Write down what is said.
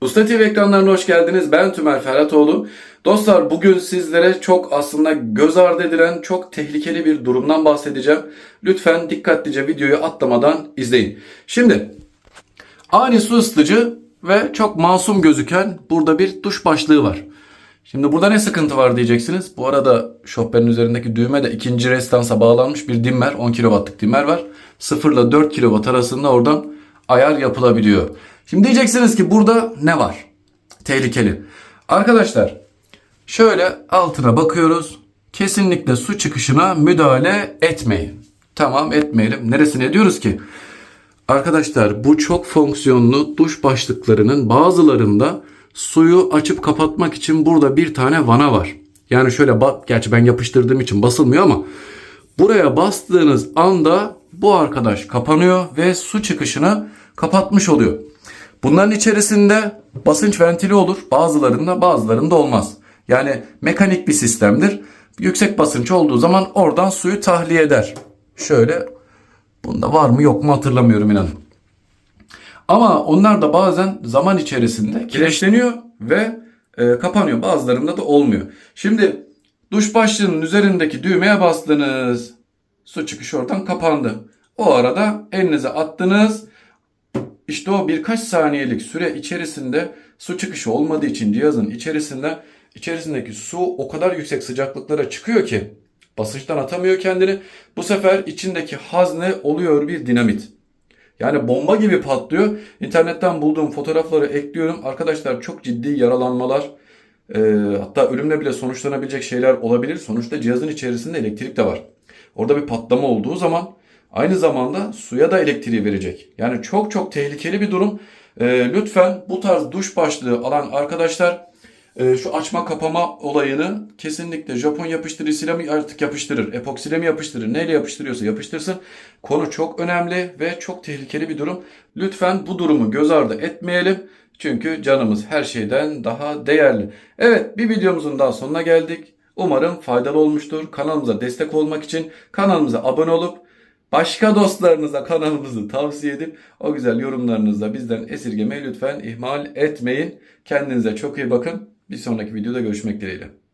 Usta TV ekranlarına hoş geldiniz. Ben Tümer Ferhatoğlu. Dostlar bugün sizlere çok aslında göz ardı edilen çok tehlikeli bir durumdan bahsedeceğim. Lütfen dikkatlice videoyu atlamadan izleyin. Şimdi ani su ısıtıcı ve çok masum gözüken burada bir duş başlığı var. Şimdi burada ne sıkıntı var diyeceksiniz. Bu arada şofbenin üzerindeki düğme de ikinci restansa bağlanmış bir dimmer. 10 kW'lık dimmer var. 0 ile 4 kW arasında oradan ayar yapılabiliyor. Şimdi diyeceksiniz ki burada ne var? Tehlikeli. Arkadaşlar şöyle altına bakıyoruz. Kesinlikle su çıkışına müdahale etmeyin. Tamam etmeyelim. Neresine diyoruz ki? Arkadaşlar bu çok fonksiyonlu duş başlıklarının bazılarında suyu açıp kapatmak için burada bir tane vana var. Yani şöyle bak, gerçi ben yapıştırdığım için basılmıyor ama buraya bastığınız anda bu arkadaş kapanıyor ve su çıkışını kapatmış oluyor. Bunların içerisinde basınç ventili olur. Bazılarında bazılarında olmaz. Yani mekanik bir sistemdir. Yüksek basınç olduğu zaman oradan suyu tahliye eder. Şöyle bunda var mı yok mu hatırlamıyorum inanın. Ama onlar da bazen zaman içerisinde kireçleniyor ve e, kapanıyor. Bazılarında da olmuyor. Şimdi duş başlığının üzerindeki düğmeye bastınız. Su çıkışı oradan kapandı. O arada elinize attınız. İşte o birkaç saniyelik süre içerisinde su çıkışı olmadığı için cihazın içerisinde içerisindeki su o kadar yüksek sıcaklıklara çıkıyor ki basınçtan atamıyor kendini. Bu sefer içindeki hazne oluyor bir dinamit. Yani bomba gibi patlıyor. İnternetten bulduğum fotoğrafları ekliyorum. Arkadaşlar çok ciddi yaralanmalar e, hatta ölümle bile sonuçlanabilecek şeyler olabilir. Sonuçta cihazın içerisinde elektrik de var. Orada bir patlama olduğu zaman aynı zamanda suya da elektriği verecek. Yani çok çok tehlikeli bir durum. E, lütfen bu tarz duş başlığı alan arkadaşlar e, şu açma kapama olayını kesinlikle Japon yapıştırıcısıyla mı artık yapıştırır, epoksiyle mi yapıştırır, neyle yapıştırıyorsa yapıştırsın. Konu çok önemli ve çok tehlikeli bir durum. Lütfen bu durumu göz ardı etmeyelim. Çünkü canımız her şeyden daha değerli. Evet bir videomuzun daha sonuna geldik. Umarım faydalı olmuştur. Kanalımıza destek olmak için kanalımıza abone olup başka dostlarınıza kanalımızı tavsiye edip o güzel yorumlarınızla bizden esirgemeyi lütfen ihmal etmeyin. Kendinize çok iyi bakın. Bir sonraki videoda görüşmek dileğiyle.